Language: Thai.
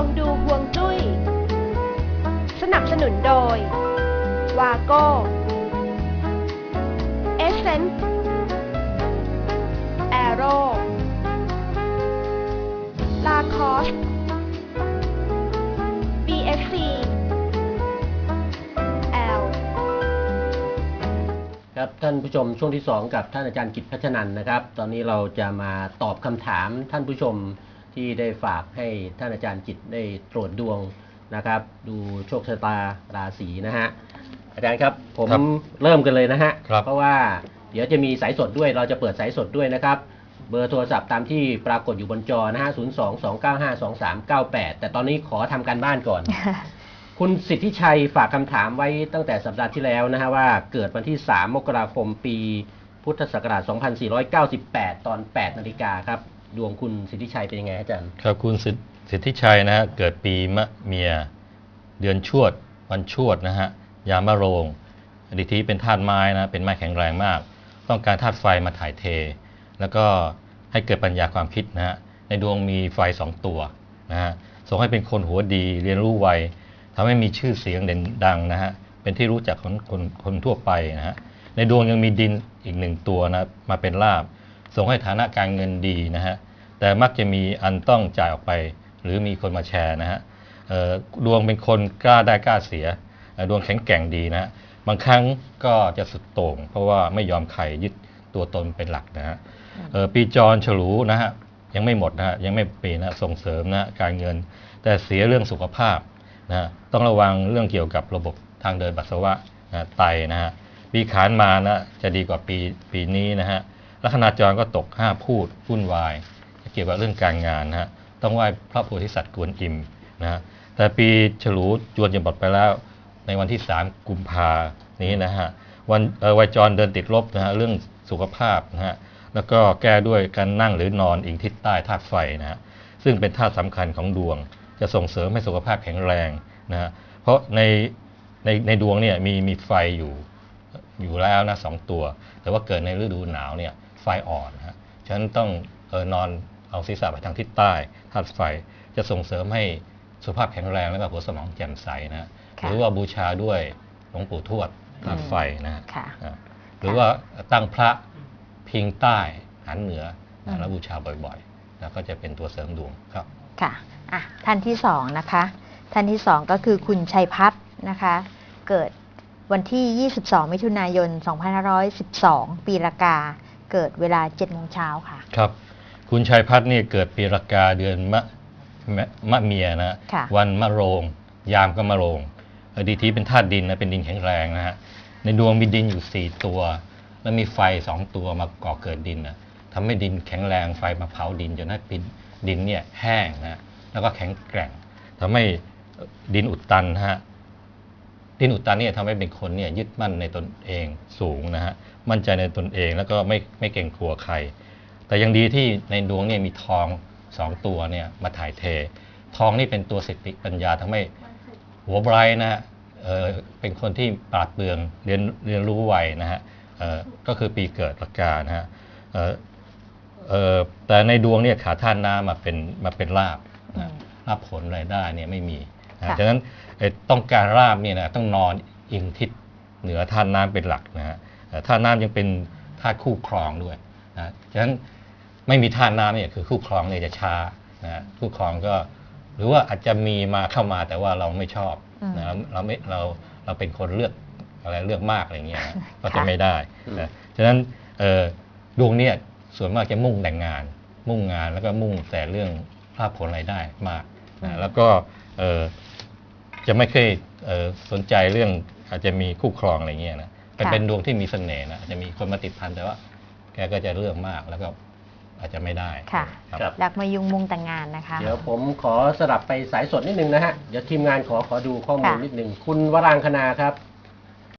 องดูฮวงจุ้ย สนับสนุนโดย วาโก้เอเซนต์แอโร่ลาคอส BSC L ครับท่านผู้ชมช่วงที่ 2 กับท่านอาจารย์กิจพัชนันนะครับ ตอนนี้เราจะมาตอบคำถามท่านผู้ชม ที่ได้ฝากให้ท่านอาจารย์กิจได้ตรวจดวงนะครับ ดูโชคชะตาราศีนะฮะอาจารย์ครับผมครับเริ่มกันเลยนะฮะครับ เพราะว่าเดี๋ยวจะมีสายสดด้วยเราจะเปิดสายสดด้วยนะครับ เบอร์โทรศัพท์ตามที่ปรากฏอยู่บนจอนะฮะ 0 2 2 9 5 2 3 9 8 แต่ตอนนี้ขอทำการบ้านก่อน คุณสิทธิชัยฝากคำถามไว้ตั้งแต่สัปดาห์ที่แล้วนะฮะว่าเกิดวันที่ 3 มกราคมปีพุทธศักราช 2498 ตอน 8 นาฬิกาครับ ดวงคุณสิทธิชัยเป็นยังไงอาจารย์ ครับคุณสิทสิทธิชัยนะฮะเกิดปีมะเมีย เดือนชวด วันชวดนะฮะยามะโรงอดีทีเป็นธาตุไม้นะเป็นไม้แข็งแรงมาก ต้องการธาตุไฟมาถ่ายเท แล้วก็ให้เกิดปัญญาความคิดนะฮะในดวงมีไฟสองตัวนะฮะส่งให้เป็นคนหัวดีเรียนรู้ไวทำให้มีชื่อเสียงเด่นดังนะฮะ เป็นที่รู้จักของคนคนทั่วไปนะฮะ ในดวงยังมีดินอีกหนึ่งตัวนะมาเป็นลาบ ส่งให้ฐานะการเงินดีนะฮะแต่มักจะมีอันต้องจ่ายออกไป หรือมีคนมาแชร์นะฮะดวงเป็นคนกล้าได้กล้าเสีย ดวงแข็งแกร่งดีนะฮะบางครั้งก็จะสุดโต่ง เพราะว่าไม่ยอมใครยึดตัวตนเป็นหลักนะฮะปีจรฉลูนะฮะยังไม่หมดนะฮะยังไม่ปีนะส่งเสริมนะการเงิน แต่เสียเรื่องสุขภาพนะฮะต้องระวังเรื่องเกี่ยวกับระบบทางเดินปัสสาวะนะไตนะฮะปีขานมานะจะดีกว่าปีปีนี้นะฮะ ลัคนาจรก็ตกห้าพูดวุ่นวาย เกี่ยวกับเรื่องการงานนะฮะต้องไหว้พระโพธิสัตว์กวนอิมนะฮะแต่ปีฉลูจวนจะหมดไปแล้วในวันที่ 3 กุมภานี้นะฮะวันวัยจรเดินติดลบนะฮะเรื่องสุขภาพนะฮะแล้วก็แก้ด้วยการนั่งหรือนอนอิงทิศใต้ธาตุไฟนะฮะซึ่งเป็นธาตุสำคัญของดวง จะส่งเสริมให้สุขภาพแข็งแรงนะฮะเพราะในในในดวงเนี่ยมีมีไฟอยู่อยู่แล้วนะสองตัว แต่ว่าเกิดในฤดูหนาวเนี่ย ไฟอ่อนนะฮะฉะนั้นต้องเออนอนเอาศีรษะไปทางทิศใต้ธาตุไฟจะส่งเสริมให้สุขภาพแข็งแรงและก็หัวสมองแจ่มใสนะฮะค่ะหรือว่าบูชาด้วยหลวงปู่ทวดธาตุไฟนะฮะค่ะอ่าหรือว่าตั้งพระพิงใต้หันเหนืออืนะมแล้วบูชาบ่อยๆแล้วก็จะเป็นตัวเสริมดวงครับค่ะอะท่านที่สองนะคะท่านที่สองก็คือคุณชัยพัฒน์นะคะ เกิดวันที่ 22 มิถุนายน 2512 ปีละกา เกิดเวลา7โมงเช้าค่ะ ครับ คุณชัยพัฒน์นี่เกิดปีรากาเดือนมะมะมะเมียนะ ค่ะ วันมะโรง ยามก็มะโรงเออดีทีเป็นธาตุดินนะเป็นดินแข็งแรงนะฮะในดวงมีดินอยู่ 4 ตัว แล้วมีไฟ2ตัวมาก่อเกิดดินนะทำให้ดินแข็งแรงไฟมาเผาดินจนให้ดินดินเนี่ยแห้งนะแล้วก็แข็งแกร่งทำให้ดินอุดตันนะฮะ ดินอุดตันเนี่ยทำให้เป็นคนเนี่ยยึดมั่นในตนเองสูงนะฮะมั่นใจในตนเองแล้วก็ไม่ไม่เกรงกลัวใคร แต่ยังดีที่ในดวงเนี่ยมีทองสองตัวเนี่ยมาถ่ายเท ทองนี่เป็นตัวสติปัญญาทำให้หัวไบรท์นะฮะเออเป็นคนที่ปราดเปรื่องเรียนเรียนรู้ไวนะฮะเออก็คือปีเกิดปากกานะฮะเออเออแต่ในดวงเนี่ยขาท่านน้ำมาเป็นมาเป็นลาบนะลาบผลรายได้เนี่ยไม่มี ฉะนั้นเอ่อต้องการลาบเนี่ยนะต้องนอนอิงทิศเหนือท่านน้ำเป็นหลักนะฮะเอ่อท่านน้ำยังเป็นธาตุคู่ครองด้วยนะฉะนั้นไม่มีท่าน้ำเนี่ยคือคู่ครองเนี่ยจะช้านะฮะคู่ครองก็หรือว่าอาจจะมีมาเข้ามาแต่ว่าเราไม่ชอบอืมนะเราไม่เราเราเป็นคนเลือกอะไรเลือกมากอะไรเงี้ยนะก็จะค่ะไม่ได้นะฉะนั้นเอ่อดวงเนี่ยส่วนมากจะมุ่งแต่งงาน มุ่งงานแล้วก็มุ่งแต่เรื่องภาพผลรายได้มากนะแล้วก็เอ่อ จะไม่เคยเอ่อสนใจเรื่องอาจจะมีคู่ครองอะไรเงี้ยนะเป็นค่ะเป็นดวงที่มีเสน่ห์นะอาจจะมีคนมาติดพันแต่ว่า แกก็จะเรื่องมากแล้วก็อาจจะไม่ได้ค่ะรับครับรักมายุงมุงแต่งงานนะคะ เดี๋ยวผมขอสลับไปสายสดนิดนึงนะฮะ เดี๋ยวทีมงานขอขอดูข้อมูลค่ะนิดนึง คุณวรางคณาครับ